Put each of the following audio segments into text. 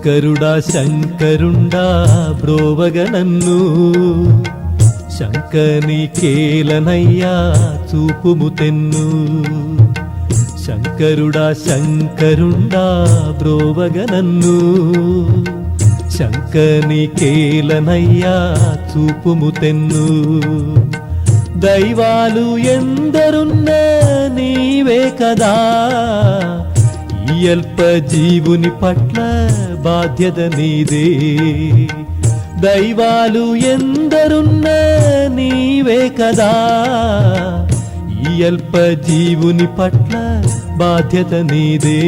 శంకరుడా శంకరుండా బ్రోవగ నన్ను. శంకని కేలనయ్యా చూపుము తెన్ను. శంకరుడా శంకరుండా బ్రోవగ నన్ను. శంకని కేలనయ్యా చూపుము తెన్ను. దైవాలు ఎందరున్నా నీవే కదా. ఈ అల్ప జీవుని పట్ల బాధ్యత నీదే. దైవాలు ఎందరున్నా నీవే కదా. ఈ అల్ప జీవుని పట్ల బాధ్యత నీదే.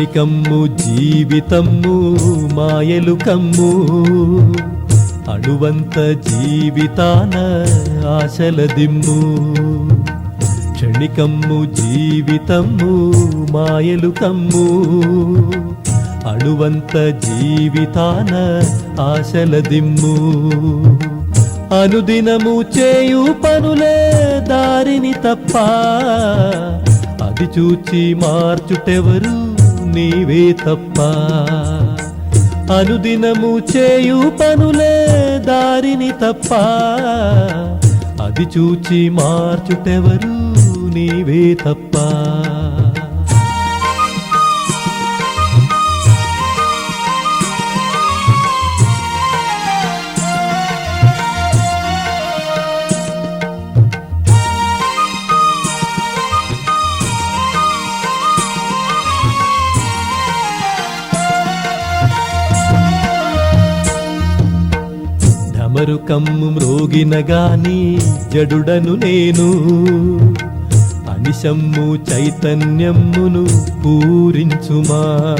క్షణికమ్ము జీవితమ్ము మాయలు కమ్ము. అణువంత జీవితాన ఆశల దిమ్ము. క్షణికమ్ము జీవితమ్ము మాయలు కమ్ము. అణువంత జీవితాన ఆశల దిమ్ము. అనుదినము చేయు పనులే దారిని తప్ప అది చూచి మార్చుటెవరు? నీవే తప్ప. అనుదినము చేయు పనులే దారిని తప్ప. అది చూచి మార్చుటెవరు నీవే తప్ప. ఢమరు కమ్ము మ్రోగిన గాని జడుడను నేను. అనిశమ్ము చైతన్యమ్మును పూరించుమా.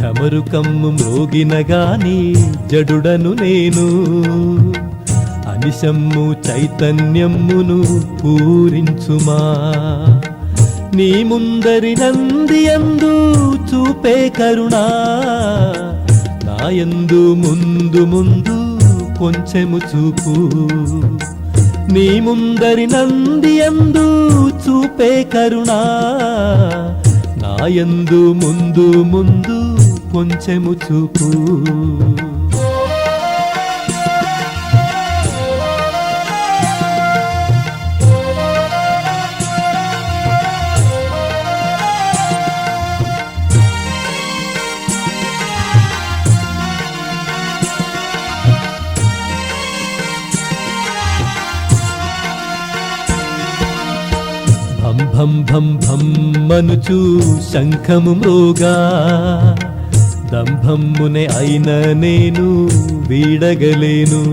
ఢమరు కమ్ము మ్రోగిన గాని జడుడను నేను. అనిశమ్ము చైతన్యమ్మును పూరించుమా. నీ ముందరి నంది అందు చూపే కరుణా. నాయందు ముందు ముందు కొంచెము చూపు. నీ ముందరి నంది నందియందు చూపే కరుణా. నాయందు ముందు ముందు కొంచెము చూపు. భం భం భం భం మనుచు శంఖము మృగా. దంభమ్మునే అయిన నేను వీడగలేను.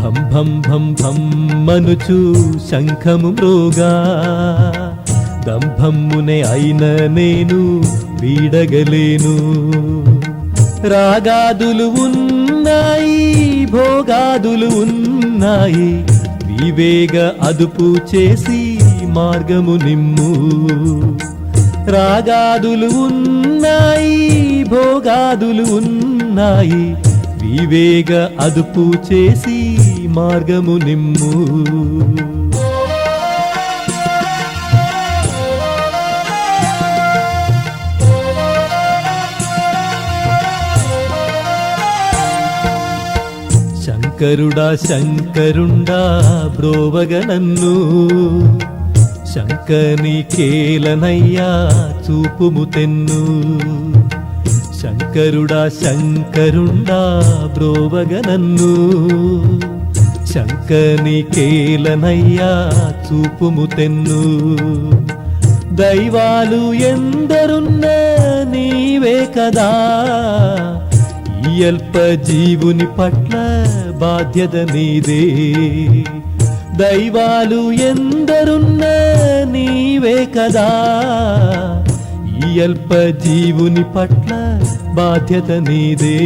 భం భం భం భం మనుచు శంఖము మృగా. దంభమ్మునే అయిన నేను వీడగలేను. రాగాదులు ఉన్నాయి భోగాదులు ఉన్నాయి. వివేగ అదుపు చేసి మార్గము నిమ్ము. రాగాదులు ఉన్నాయి భోగాదులు ఉన్నాయి. వివేగ అదుపు చేసి మార్గము నిమ్ము. శంకరుడా శంకరుండా బ్రోవగ నన్ను. శంకని కేలనయ్యా చూపుము తెన్ను. శంకరుడా శంకరుండా బ్రోవగ నన్ను. శంకని కేలనయ్యా చూపుము తెన్ను. దైవాలు ఎందరున్న నీవే కదా. ఈ అల్ప జీవుని పట్ల బాధ్యత నీదే. దైవాలు ఎందరు కదా. ఈ అల్ప జీవుని పట్ల బాధ్యత నీదే.